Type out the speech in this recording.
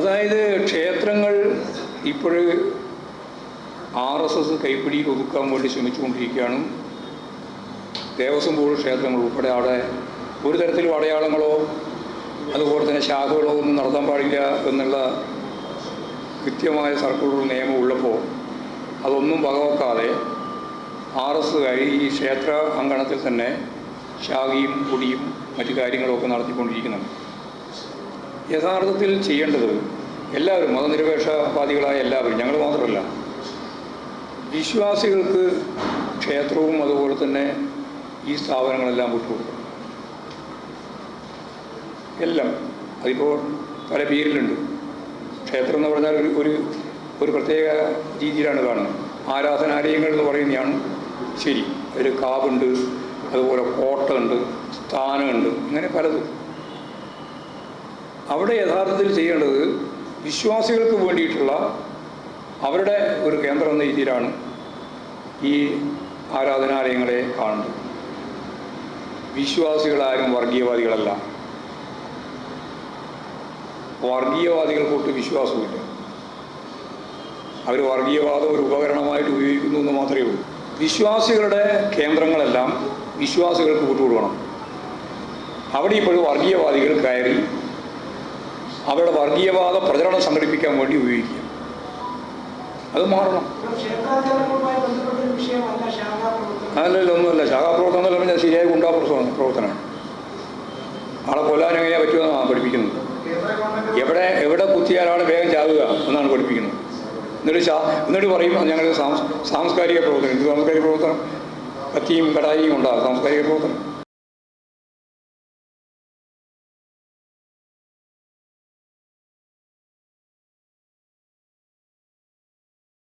അതായത് ക്ഷേത്രങ്ങൾ ഇപ്പോൾ ആർ എസ് എസ് കൈപ്പിടിയിൽ ഒതുക്കാൻ വേണ്ടി ശ്രമിച്ചുകൊണ്ടിരിക്കുകയാണ്. ദേവസ്വം ബോർഡ് ക്ഷേത്രങ്ങൾ ഉൾപ്പെടെ അവിടെ ഒരു തരത്തിലും അടയാളങ്ങളോ അതുപോലെ തന്നെ ശാഖകളോ ഒന്നും നടത്താൻ പാടില്ല എന്നുള്ള കൃത്യമായ സർക്കുലർ നിയമം ഉള്ളപ്പോൾ അതൊന്നും വകവെക്കാതെ ആർ എസ് ഈ ക്ഷേത്ര അങ്കണത്തിൽ തന്നെ ശാഖയും പൊടിയും മറ്റു കാര്യങ്ങളൊക്കെ നടത്തിക്കൊണ്ടിരിക്കുന്നുണ്ട്. യഥാർത്ഥത്തിൽ ചെയ്യേണ്ടത് എല്ലാവരും മതനിരപേക്ഷവാദികളായ എല്ലാവരും ഞങ്ങൾ മാത്രമല്ല വിശ്വാസികൾക്ക് ക്ഷേത്രവും അതുപോലെ തന്നെ ഈ സ്ഥാപനങ്ങളെല്ലാം വിട്ടുകൊടുക്കും. എല്ലാം അതിപ്പോൾ പല പേരിലുണ്ട്. ക്ഷേത്രം എന്ന് പറഞ്ഞാൽ ഒരു ഒരു ഒരു പ്രത്യേക രീതിയിലാണ് കാണുന്നത്. ആരാധനാലയങ്ങൾ എന്ന് പറയുന്നതാണ് ശരി. ഒരു കാവുണ്ട് അതുപോലെ കോട്ടുണ്ട് സ്ഥാനമുണ്ട് അങ്ങനെ പലതും. അവിടെ യഥാർത്ഥത്തിൽ ചെയ്യേണ്ടത് വിശ്വാസികൾക്ക് വേണ്ടിയിട്ടുള്ള അവരുടെ ഒരു കേന്ദ്രം എന്ന രീതിയിലാണ് ഈ ആരാധനാലയങ്ങളെ കാണുന്നത്. വിശ്വാസികളാരും വർഗീയവാദികളല്ല. വർഗീയവാദികൾക്കൊട്ട് വിശ്വാസമില്ല. അവർ വർഗീയവാദം ഒരു ഉപകരണമായിട്ട് ഉപയോഗിക്കുന്നു എന്ന് മാത്രമേ ഉള്ളൂ. വിശ്വാസികളുടെ കേന്ദ്രങ്ങളെല്ലാം വിശ്വാസികൾക്ക് വിട്ടുകൊടുക്കണം. അവിടെ ഇപ്പോഴും വർഗീയവാദികൾ കയറി അവരുടെ വർഗീയവാദ പ്രചരണം സംഘടിപ്പിക്കാൻ വേണ്ടി ഉപയോഗിക്കുക. അത് മാറണം. അതല്ലല്ലോ ഒന്നുമല്ല. ശാഖാപ്രവർത്തനം എന്ന് പറഞ്ഞാൽ ശരിയായ ഗുണ്ടാ പ്രവർത്തനം പ്രവർത്തനമാണ്. ആളെ കൊല്ലാൻ എങ്ങനെയാണ് പറ്റുമെന്നാണ് പഠിപ്പിക്കുന്നത്. എവിടെ എവിടെ കുത്തിയാലാണ് വേഗം ചാവുക എന്നാണ് പഠിപ്പിക്കുന്നത്. എന്നിട്ട് ശാ എന്നിട്ട് പറയും ഞങ്ങൾ സാംസ്കാരിക പ്രവർത്തനം ഇത് സാംസ്കാരിക പ്രവർത്തനം കത്തിയും കടായിയും ഉണ്ടാകും സാംസ്കാരിക പ്രവർത്തനം.